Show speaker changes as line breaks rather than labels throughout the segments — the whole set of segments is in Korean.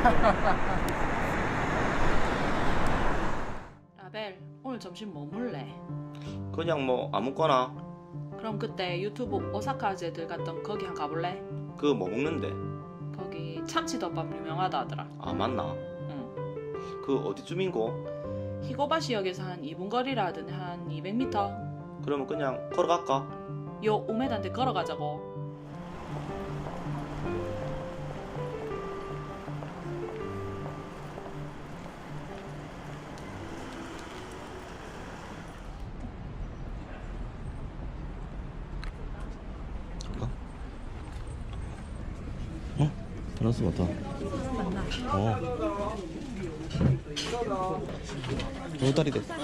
라벨 오늘 점심 뭐 먹을래?
그냥 뭐 아무거나.
그럼 그때 유튜브 오사카 제들 갔던 거기 한 가볼래?
그뭐 먹는데?
거기 참치덮밥 유명하다 하더라.
아 맞나?
응.
그 어디쯤인고?
히고바시역에서 한 2분 거리라 하더니 한 200m
그러면 그냥 걸어갈까?
요 우메단데 걸어가자고
플러스 같아
맞나?
어 도다리 됐어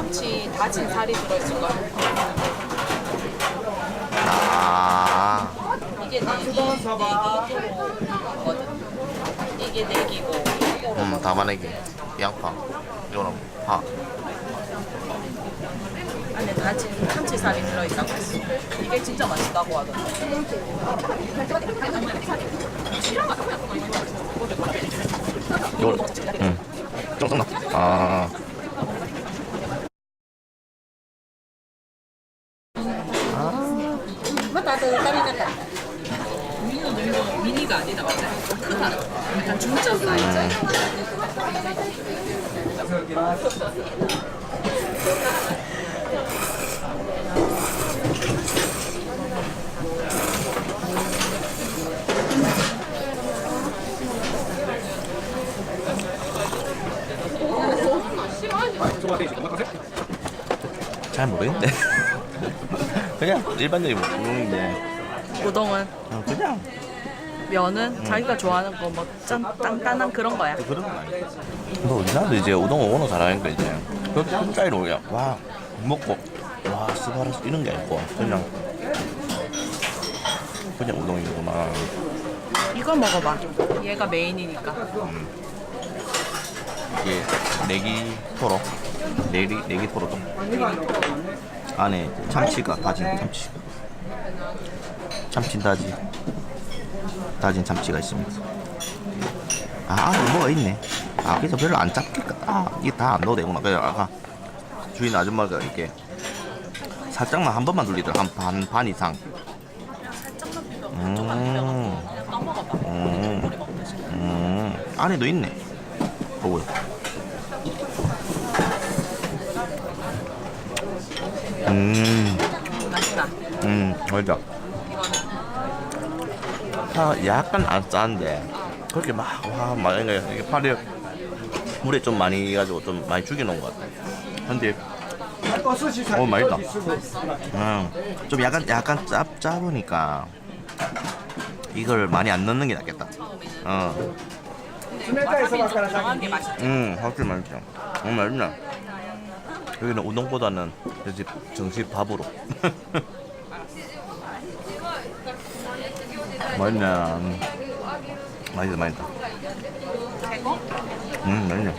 참치 다진 살이 들어있을 거야.
아.
이게 내기 내기거든. 이게 내기고 이거로
음, 담아내기 양파 이거는 파.
안에 다진 참치 살이 들어있다고 했어. 이게 진짜 맛있다고 하던데.
이걸 음 쫑쫑나 아
미니는 좀 미니가 아니다 맞지? 크다. 약간 중짜 사이즈.
잘 모르겠는데. 그냥 일반적인 우동인데.
우동은.
어, 그냥
면은 자기가 좋아하는 거뭐 단단한 그런 거야.
그런 건 아니야 근데 우리 사람들 이제 우동을 워낙 잘하니까 이제 그렇게 큰 차이로 그냥 와 먹고 와 스바라스 이런 게 아니고 그냥 그냥 우동이구나.
이거 먹어봐. 얘가 메인이니까.
이게 내기 토로? 내리 내기 토로도? 안에 참치가 다진 참치 참치 다지 다진 참치가 있습니다. 아 안에 뭐가 있네. 아 그래서 별로 안 작겠다 아 이게 다 안 넣어도 되구나. 그래 아까 주인 아줌마가 이렇게 살짝만 한 번만 돌리더라. 한 반 반 이상. 음. 음. 음. 안에도 있네. 보고요. 음,
맛있다.
음.
이거는
파 약간 안 짠데 그렇게 막 와막 이게 파리 물에 좀 많이 가지고 좀 많이 죽여놓은 것 같아. 근데 어 맛있다. 음, 좀 약간 약간 짭 짭으니까 이걸 많이 안 넣는 게 낫겠다. 어. 음, 확실히 맛있죠. 음, 맛있네. 여기는 우동보다는 정식 밥으로. 맛있네. 음. 맛있다 맛있다? 음 맛있네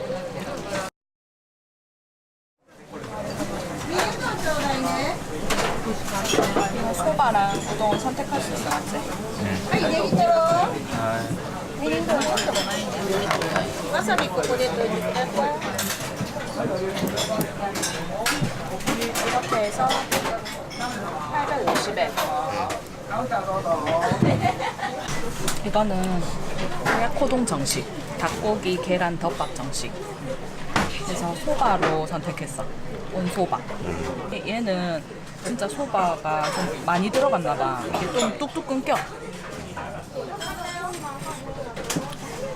소바랑 우동 선택할 수 있어, 맞지? 와사비 있고 이렇게 해서 850엔. 이거는 야코동 정식, 닭고기 계란 덮밥 정식. 그래서 소바로 선택했어. 온소바. 얘- 얘는 진짜 소바가 좀 많이 들어갔나 봐. 이게 좀 뚝뚝 끊겨.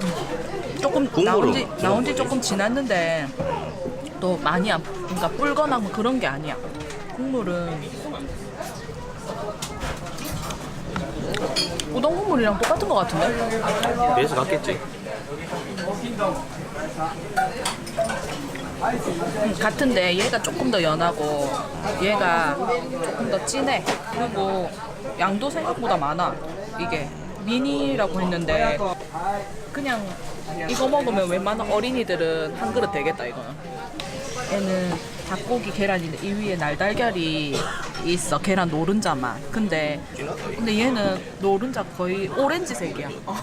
음. 조금 나온
지좀
나온 지? 조금 지났는데 또 많이 안 그러니까 불거나 뭐 그런 게 아니야. 국물은 우동 국물이랑 똑같은 것 같은데?
배에서 갔겠지
음, 같은데 얘가 조금 더 연하고 얘가 조금 더 진해. 그리고 양도 생각보다 많아. 이게 미니라고 했는데 그냥 이거 먹으면 웬만한 어린이들은 한 그릇 되겠다 이거는. 얘는 닭고기 계란인데 이 위에 날달걀이 있어. 계란 노른자만. 근데 근데 얘는 노른자 거의 오렌지색이야. 어.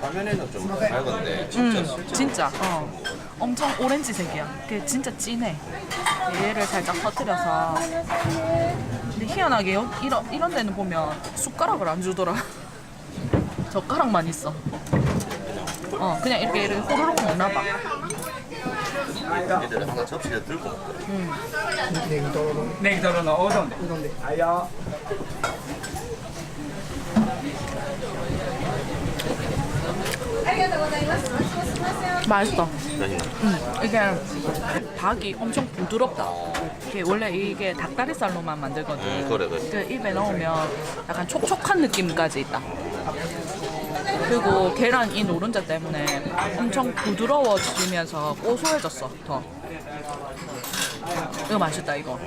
화면에는 좀 밝은데
음, 진짜 어. 엄청 오렌지색이야. 그게 진짜 진해. 얘를 살짝 터뜨려서. 근데 희한하게 여, 이런, 이런 데는 보면 숟가락을 안 주더라. 젓가락만 있어. 어 그냥 이렇게 이렇게 호로록 먹나 봐
애들 항상 접시를 들고
냉
덜어놓은 오동대. 아야.
맛있어. 응. 이게 닭이 엄청 부드럽다. 이게 원래 이게 닭다리살로만 만들거든.
음, 그래, 그래.
그 입에 넣으면 약간 촉촉한 느낌까지 있다. 그리고 계란 이 노른자 때문에 엄청 부드러워지면서 고소해졌어 더. 이거 맛있다 이거